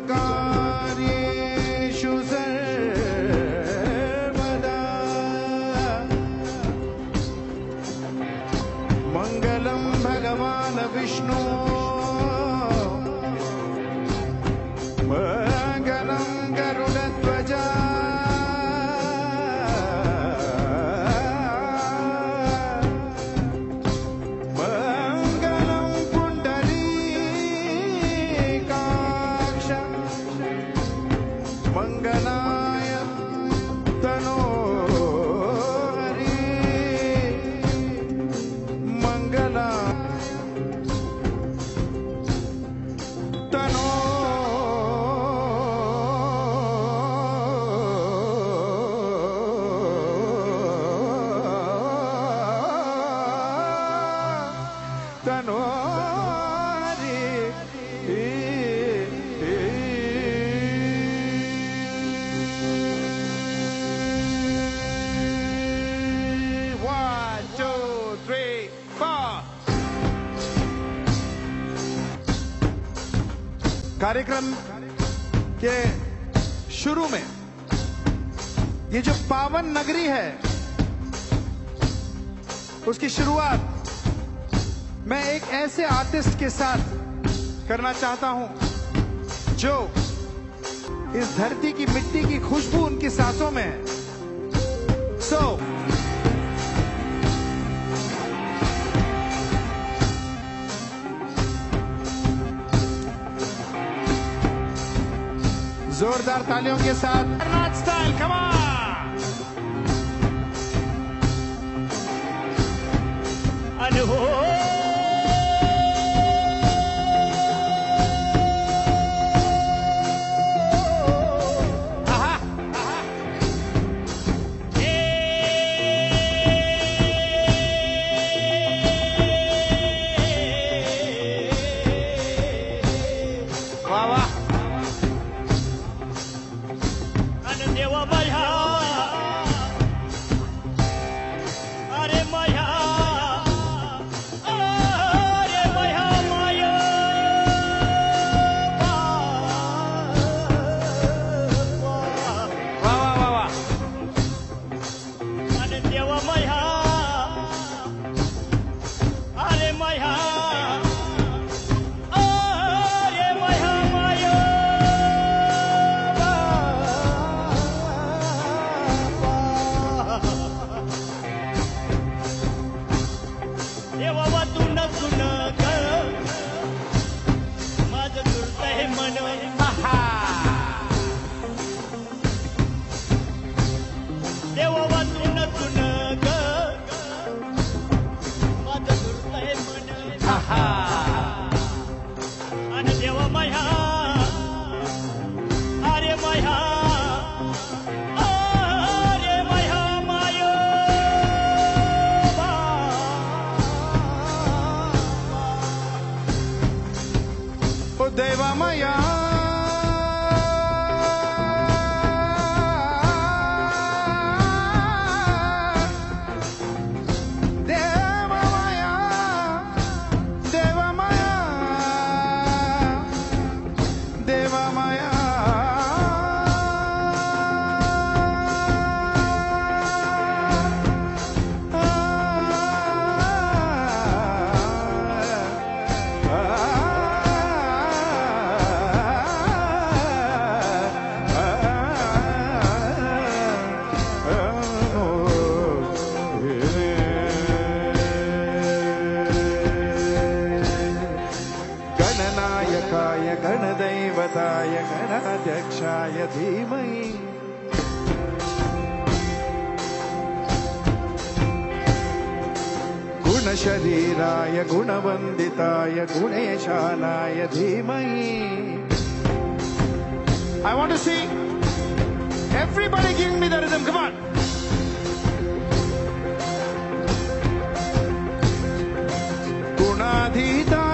God. ಮಂಗನಾ कार्यक्रम के शुरू में ये जो पावन नगरी है, उसकी शुरुआत मैं एक ऐसे आर्टिस्ट के साथ करना चाहता हूँ, जो इस धरती की मिट्टी की खुशबू उनकी सांसों में है। सो जोरदार तालियों के साथ। स्टाइल कमा वाह प्रत्यक्षाय धीमहि गुणशरीराय गुणवन्दिताय गुणेशानाय धीमहि everybody giving me the rhythm. Come on. गुणाधीताय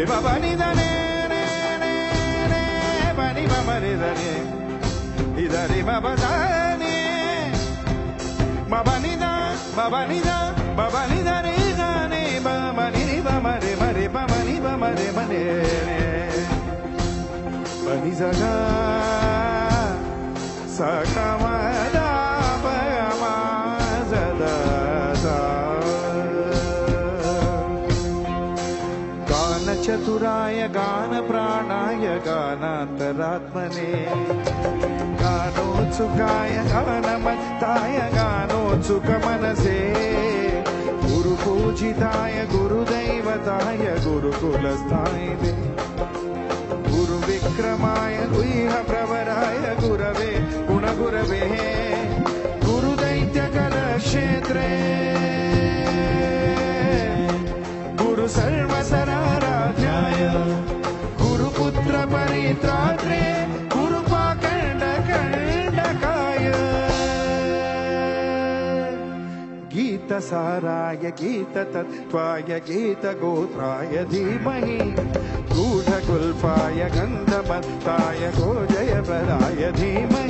re ba ba ni da ne ne ne ne ba ni ba ma re da ne Nizari ma ba da ne ma ba ni da ma ba ni da ma ba ni da re ga ne ba ma ni ni ba ma re ma re ba ma ni ba ma re ma ne ne ba ni za ga sa ka ma da गानचतुराय गानप्राणाय गानान्तरात्मने गानोत्सुकाय गानमत्ताय गानोत्सुकमनसे गुरुपूजिताय गुरुदैवताय गुरुकुलस्थाय ते। गुरुविक्रमाय गुह्यप्रवराय गुरवे गुणगुरवे गुरुदैत्यकलक्षेत्रे गुरु सर्वसराराध्याय गुरुपुत्रपरित्रात्रे गुरुपाकण्डकण्डकाय गीतसाराय गीततत्त्वाय गीतगोत्राय धीमहि। गूढकुल्पाय गन्धमत्ताय गोजयपदाय धीमहि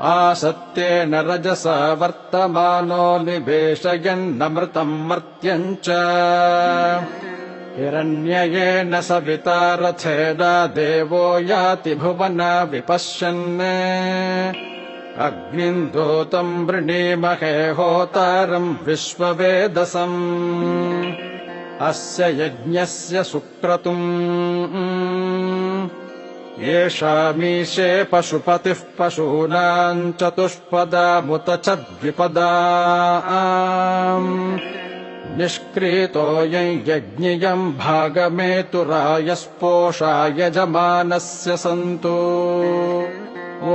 आसत्येन रजसा वर्तमानो निवेशयन्नमृतम् मर्त्यम् च हिरण्ययेन सविता रथेना देवो याति भुवना विपश्यन्। अग्निम् दूतम् वृणीमहे होतारम् विश्ववेदसम्। अस्य यज्ञस्य सुक्रतुम् येषामीशे पशुपतिः पशूनाम् चतुष्पदामुत च द्विपदा। निष्क्रीतोऽयम् यज्ञियम् भागमेतुरायस्पोषा यजमानस्य सन्तु। ओ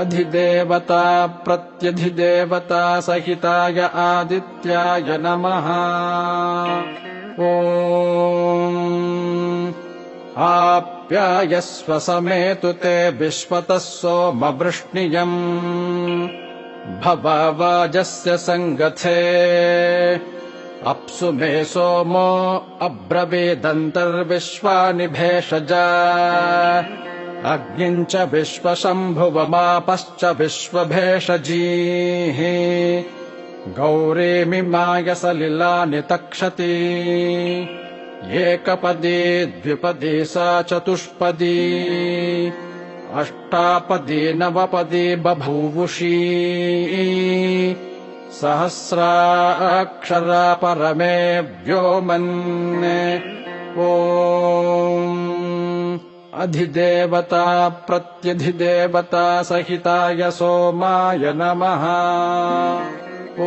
अधिदेवता प्रत्यधिदेवता सहिताय आदित्याय नमः। ॐ आप्यायस्व समेतु ते विश्वतः सोमवृष्णियम्। भववाजस्य सङ्गथे। अप्सु मे सोमो अब्रवीदन्तर्विश्वानि भेषजा। अग्निम् च विश्वशम्भुवमापश्च विश्वभेषजीः। गौरीमिमाय सलिलानि तक्षति एकपदी द्विपदी सा चतुष्पदी। अष्टापदी नवपदी बभूवुषी। सहस्राक्षरा परमे व्योमन् ॐ अधिदेवता प्रत्यधिदेवता सहिताय सोमाय नमः। ॐ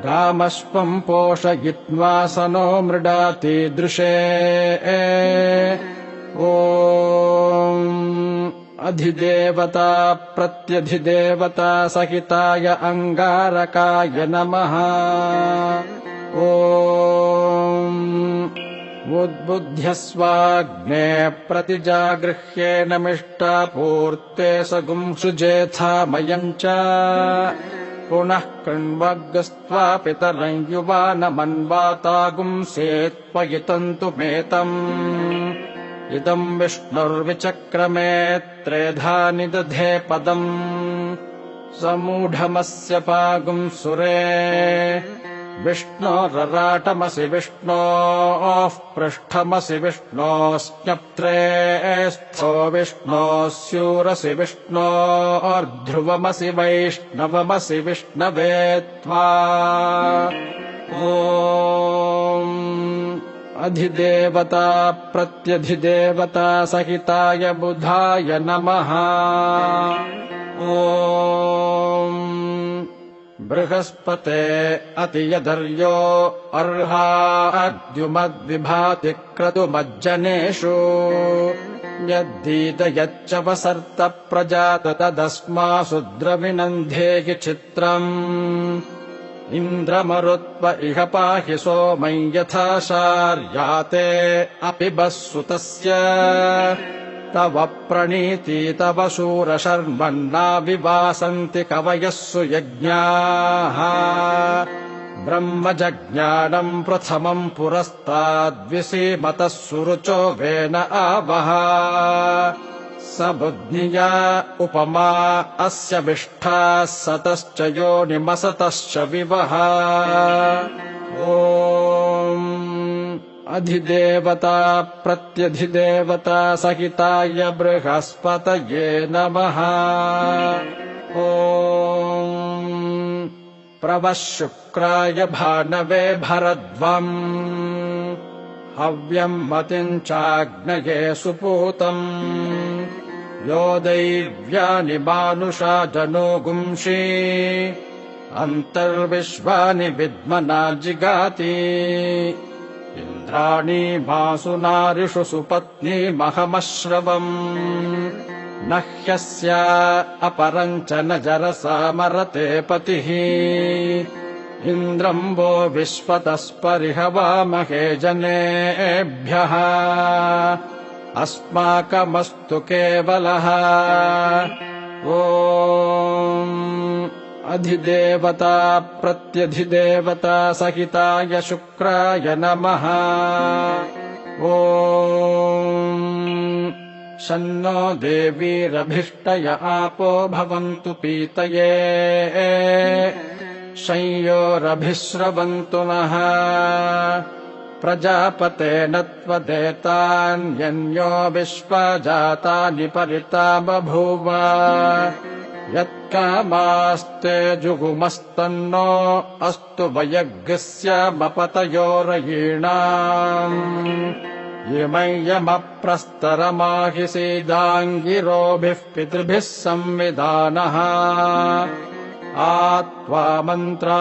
गामश्वम् पोषयित्वा स नो मृडातीदृशे। प्रत्यधिदेवता सहिताय अङ्गारकाय नमः। ॐ उद्बुध्यस्वाग्ने प्रतिजागृह्येन मिष्टापूर्ते स गुंसुजेथामयम् च पुनः कृण्वग्स्त्वा पितरम् युवानमन्वातागुंसेत्पयितन्तु मेतम्। इदम् विष्णुर्विचक्रमे त्रेधा निदधे पदम्। समूढमस्य पागुम् सुरे विष्णोरराटमसि विष्णोः पृष्ठमसि विष्णोस्न्यप्त्रे स्थो विष्णोः स्यूरसि विष्णोर्ध्रुवमसि वैष्णवमसि विष्णवे त्वा। अधिदेवता प्रत्यधिदेवता सहिताय बुधाय नमः। ॐ बृहस्पते अतियदर्यो अर्हाद्युमद्विभाति क्रतुमज्जनेषु यद्दीत यच्च वसर्त प्रजात तदस्मासु द्रविनन्धेहि चित्रम्। इन्द्रमरुत्व इह पाहि सोमं यथा शार्याते अपि बस्सुतस्य तव प्रणीति तव शूरशर्मन्ना विवासन्ति कवयः सुयज्ञाः। ब्रह्मजज्ञानम् प्रथमम् पुरस्ताद्विसीमतः सुरुचो वेन आवः। स बुद्धिया उपमा अस्य विष्ठाः सतश्च योनिमसतश्च विवः ॐ अधिदेवता प्रत्यधिदेवता सहिताय बृहस्पतये नमः। ॐ प्रवः शुक्राय भानवे भरद्वम्। हव्यम् मतिम् चाग्नये सुपूतम्। यो दैव्यानि मानुषा जनो गुंषि। अन्तर्विश्वानि विद्मना जिगाति इन्द्राणी मासु नारिषु सुपत्नीमहमश्रवम् न ह्यस्या अपरम् च न जरसा मरते पतिः। इन्द्रम् वो विश्वतस्परिहवामहे जनेभ्यः। अस्माकमस्तु केवलः। ॐ अधिदेवता प्रत्यधिदेवता सहिताय शुक्राय नमः। ॐ शन्नो देवीरभिष्टय आपो भवन्तु पीतये। संयोरभिस्रवन्तु नः। प्रजापतेन त्वदेतान्यन्यो विश्वजातानि परिता बभूव यत्कामास्ते जुगुमस्तन्नो अस्तु वयग्स्यमपतयोरयीणाम् इमय्यमप्रस्तरमाहिसीदाङ्गिरोभिः पितृभिः संविधानः। आत्वा मन्त्रा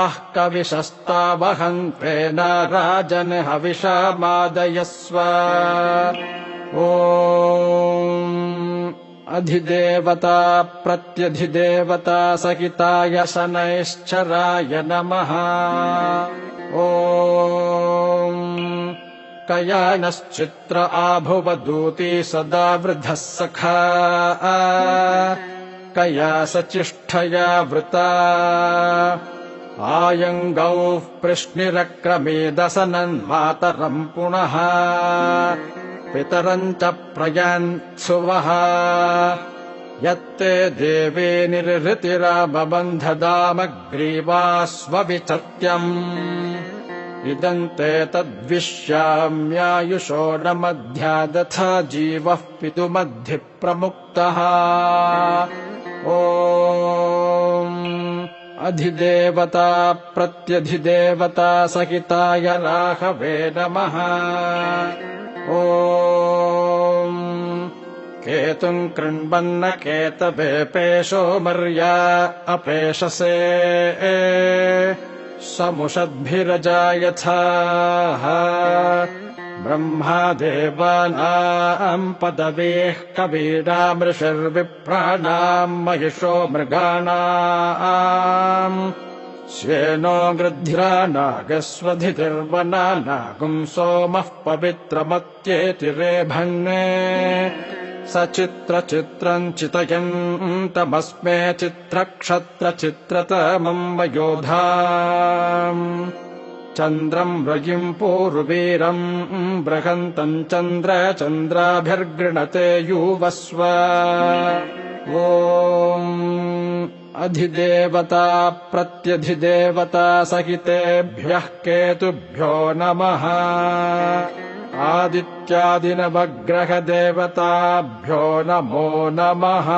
आः कविशस्तावहन्त्वेन राजन् हविषमादयस्व। ॐ अधिदेवता प्रत्यधिदेवता सहिताय शनैश्चराय नमः। ॐ कयानश्चित्र आभुवदूती सदा वृद्धः सखा। कया सचिष्ठया वृता। आयङ्गौः कृष्णिरक्रमेदसनन्मातरम् पुनः पितरम् च प्रयान्सुवः यत्ते देवे निर्हृतिरामबन्धदामग्रीवास्वविचत्यम् इदम् ते तद्विश्याम्यायुषो न मध्यादथा जीवः पितुमद्धि प्रमुक्तः ॐ अधिदेवता प्रत्यधिदेवता सहिताय राघवे नमः ॐ केतुम् केतवे पेशो मर्या अपेशसे समुषद्भिरजायथाः ब्रह्मादेवानाम् पदवीः कवीनामृषर्विप्राणाम् महिषो मृगाणाम् श्येनो गृध्रा नागस्वधितिर्वना नागुम् सोमः पवित्रमत्येति रेभन्ने सचित्रचित्रम् चितयन्तमस्मे चित्रक्षत्रचित्रतमम् वयोधा चन्द्रम् रयिम् पूर्वीरम् बृहन्तम् चन्द्र चन्द्राभिर्गृणते युवस्व। ॐ अधिदेवता प्रत्यधिदेवता सहितेभ्यः केतुभ्यो नमः। आदित्यादिनवग्रहदेवताभ्यो नमो नमः